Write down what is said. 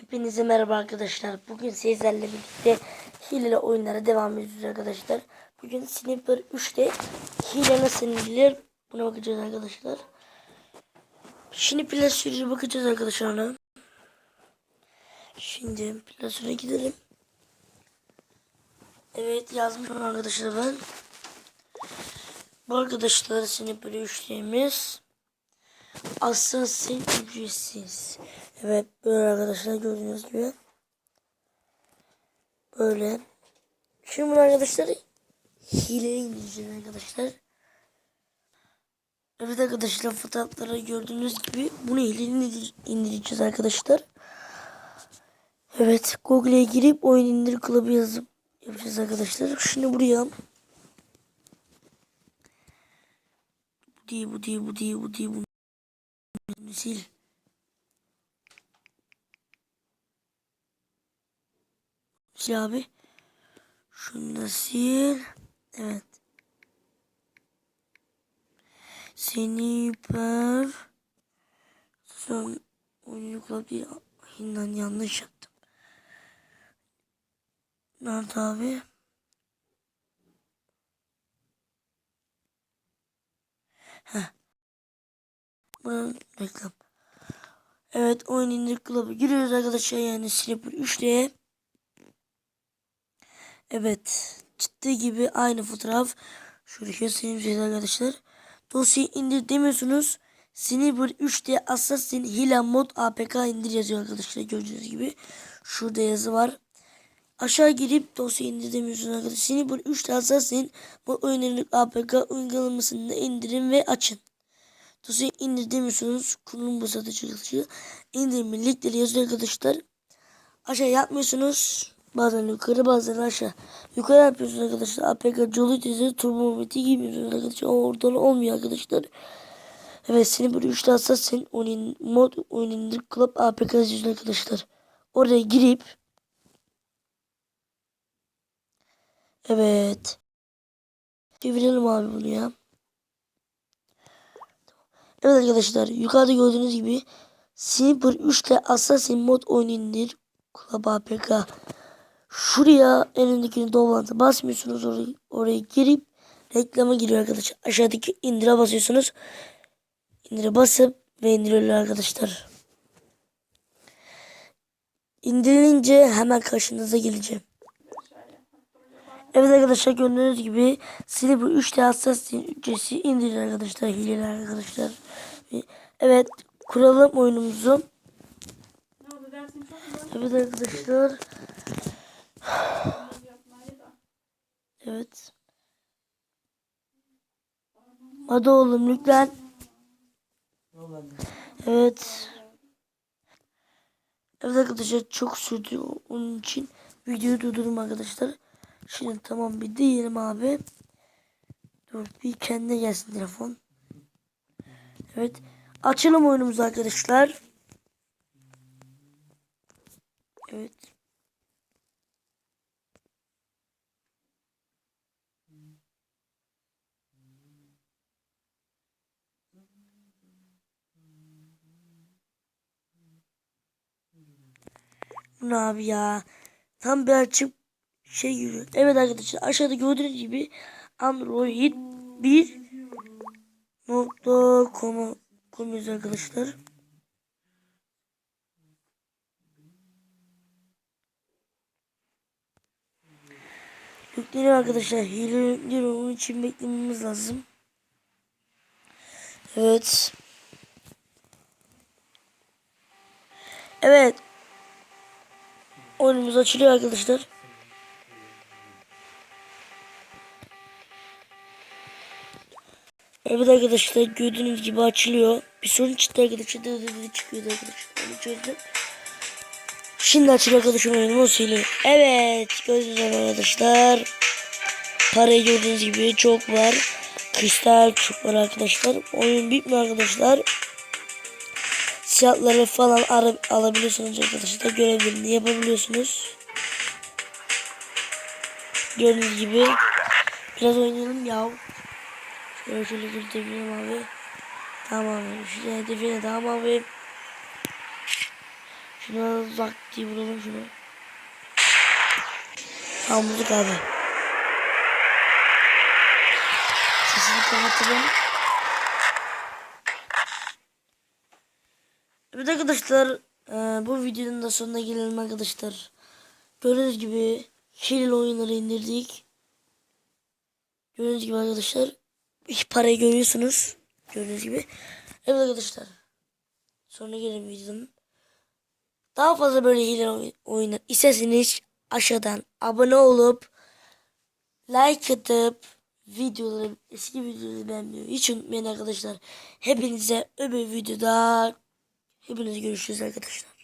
Hepinize merhaba arkadaşlar. Bugün sizlerle birlikte hileli oyunlara devam ediyoruz arkadaşlar. Bugün Sniper 3'te hile nasıl indirilir buna bakacağız arkadaşlar. Şimdi plasörü bakacağız arkadaşlar. Şimdi plasöre gidelim. Evet yazmışım arkadaşlar ben. Bu arkadaşlar Sniper 3'teyimiz. Assassin ücretsiz. Evet böyle arkadaşlar gördüğünüz gibi. Böyle. Şimdi bunu arkadaşlar hileye indireceğiz arkadaşlar. Evet arkadaşlar fotoğrafları gördüğünüz gibi bunu hileye indireceğiz arkadaşlar. Evet Google'e girip oyun indir kılavuz yazıp yapacağız arkadaşlar. Şimdi buraya bu değil bu değil bu değil bu değil bu sil. Sil abi. Şunu da sil. Evet. Sniper. Son oyuncu bir inan yanlış yaptım. Nerede abi? Heh. Bunun reklam. Evet oyun indir club'a giriyoruz arkadaşlar yani Slipper 3'te. Evet çıktığı gibi aynı fotoğraf. Şöyle göstereyim size arkadaşlar. Dosyayı indir demiyorsunuz. Sniper 3'te Assassin Hila Mod APK indir yazıyor arkadaşlar gördüğünüz gibi. Şurada yazı var. Aşağı girip dosyayı indir demiyorsunuz arkadaşlar. Sniper 3'te Assassin Mod oyunlarının APK uygulamasını indirin ve açın. Dosyayı indir demiyorsunuz. Kurulum bu satıcı çalışıyor. İndirme linkleri yazıyor arkadaşlar. Aşağı yapmıyorsunuz. Bazen yukarı bazen aşağı. Yukarı yapıyorsunuz arkadaşlar. APK Jolly tezi turbometre giymiyorsunuz arkadaşlar. O oradan olmuyor arkadaşlar. Evet seni böyle 3 tane sen oyun mod oyun indir club APK yazıyorsun arkadaşlar. Oraya girip Evet. Çevirelim abi bunu ya. Evet arkadaşlar yukarıda gördüğünüz gibi Sniper 3 ile Assassin mod oyun indir. Club APK. Şuraya elindekini doblantı basmıyorsunuz. Oraya, oraya girip reklama giriyor arkadaşlar. Aşağıdaki indire basıyorsunuz. İndire basıp ve indiriyorlar arkadaşlar. İndirilince hemen karşınıza geleceğim. Evet arkadaşlar gördüğünüz gibi Silver 3 Assassin ücreti indirin arkadaşlar. Hileler arkadaşlar. Evet kuralım oyunumuzu. Evet arkadaşlar. Evet. Hadi oğlum lütfen. Evet. Evet arkadaşlar çok sürdü onun için videoyu durdurdum arkadaşlar. Şimdi tamam bir diyelim abi. Dur bir kendine gelsin telefon. Evet. Açalım oyunumuzu arkadaşlar. Evet. Bu ne abi ya? Tam bir açıp şey yürüyor. Evet arkadaşlar aşağıda gördüğünüz gibi Android 1 nokta com koyuyoruz arkadaşlar. Yükleniyor arkadaşlar. Hile. Onun için beklememiz lazım. Evet. Evet. Oyunumuz açılıyor arkadaşlar. Evet arkadaşlar gördüğünüz gibi açılıyor. Bir sorun çıktı arkadaşlar. Dı dı çıkıyordu arkadaşlar. Onu çözdüm. Şimdi açılıyor arkadaşlar oyunumu sileyim. Evet gibi arkadaşlar. Parayı gördüğünüz gibi çok var. Kristal çok var arkadaşlar. Oyun bitmiyor arkadaşlar. Silahları falan alabiliyorsunuz arkadaşlar. Görevlerini yapabiliyorsunuz. Gördüğünüz gibi. Biraz oynayalım ya. Şöyle şöyle göstereyim abi. Tamam abi. Şuraya hedefine tamam abi. Şuna uzak diye vuralım şunu. Tamam vurduk abi. Sesini kapatalım. Evet arkadaşlar e, bu videonun da sonuna gelelim arkadaşlar. Gördüğünüz gibi Hilal oyunları indirdik. Gördüğünüz gibi arkadaşlar parayı görüyorsunuz. Gördüğünüz gibi. Evet arkadaşlar. Sonra gelelim videonun. Daha fazla böyle hile oy- oyunlar isterseniz aşağıdan abone olup like atıp videoları eski videoları beğenmeyi hiç unutmayın arkadaşlar. Hepinize öbür videoda hepinize görüşürüz arkadaşlar.